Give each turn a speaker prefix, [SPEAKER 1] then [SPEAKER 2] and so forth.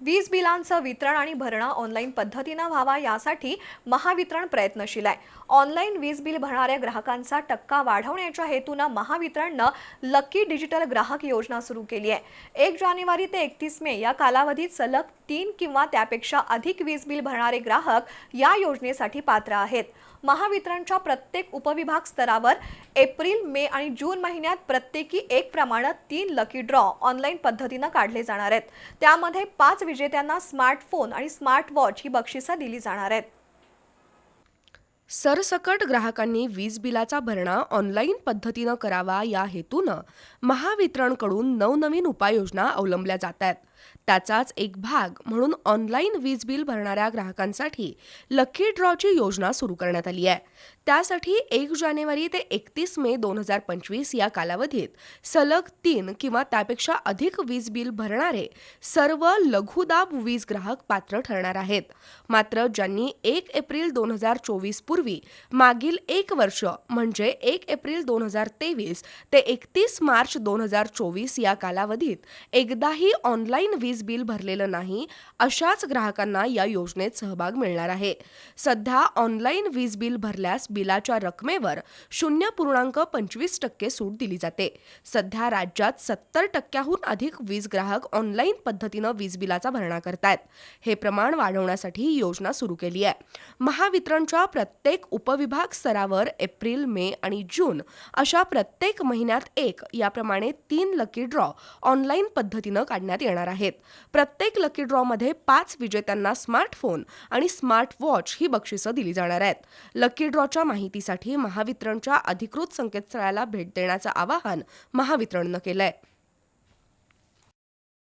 [SPEAKER 1] वीज बिलांचं वितरण आणि भरणा ऑनलाईन पद्धतीनं व्हावा यासाठी महावितरण प्रयत्नशील आहे. ऑनलाईन वीज बिल भरणाऱ्या ग्राहकांचा टक्का वाढवण्याच्या हेतूनं महावितरणनं लकी डिजिटल ग्राहक योजना सुरू केली आहे. एक जानेवारी ते एकतीस मे या कालावधीत सलग तीन किंवा त्यापेक्षा अधिक वीज बिल भरणारे ग्राहक या योजनेसाठी पात्र आहेत. महावितरणच्या प्रत्येक उपविभाग स्तरावर एप्रिल मे आणि जून महिन्यात प्रत्येकी एक प्रमाणात तीन लकी ड्रॉ ऑनलाईन पद्धतीनं काढले जाणार आहेत. त्यामध्ये पाच विजेत्यांना स्मार्टफोन आणि स्मार्ट वॉच ही बक्षिसं दिली जाणार आहेत.
[SPEAKER 2] सरसकट ग्राहकांनी वीज बिलाचा भरणा ऑनलाईन पद्धतीनं करावा या हेतूनं महावितरणकडून नवनवीन उपाययोजना अवलंबल्या जात आहेत. त्याचाच एक भाग म्हणून ऑनलाईन वीज बिल भरणाऱ्या ग्राहकांसाठी लकी ड्रॉची योजना सुरू करण्यात आली आहे. त्यासाठी एक जानेवारी ते एकतीस मे दोन हजार पंचवीस या कालावधीत सलग तीन किंवा त्यापेक्षा अधिक वीज बिल भरणारे सर्व लघुदाब वीज ग्राहक पात्र ठरणार आहेत. मात्र ज्यांनी एक एप्रिल दोन हजार चोवीस पूर्वी मागील एक वर्ष म्हणजे एक एप्रिल दोन हजार तेवीस ते एकतीस मार्च दोन हजार चोवीस या कालावधीत एकदाही ऑनलाईन वीज बिल भरलेलं नाही अशाच ग्राहकांना या योजनेत सहभाग मिळणार आहे. सध्या ऑनलाईन वीज बिल भरल्यास बिलाच्या रकमेवर शून्य पूर्णांक पंचवीस टक्के सूट दिली जाते. सध्या राज्यात सत्तर टक्क्याहून अधिक वीज ग्राहक ऑनलाईन पद्धतीनं वीज बिलाचा भरणा करतायत. हे प्रमाण वाढवण्यासाठी ही योजना सुरू केली आहे. महावितरणच्या प्रत्येक उपविभाग स्तरावर एप्रिल मे आणि जून अशा प्रत्येक महिन्यात एक याप्रमाणे तीन लकी ड्रॉ ऑनलाईन पद्धतीनं काढण्यात येणार आहे. आहेत. प्रत्येक लकी ड्रॉमध्ये पाच विजेत्यांना स्मार्टफोन आणि स्मार्ट वॉच ही बक्षिसं दिली जाणार आहेत. लकी ड्रॉच्या माहितीसाठी महावितरणच्या अधिकृत संकेतस्थळाला भेट देण्याचं आवाहन महावितरणनं केलंय.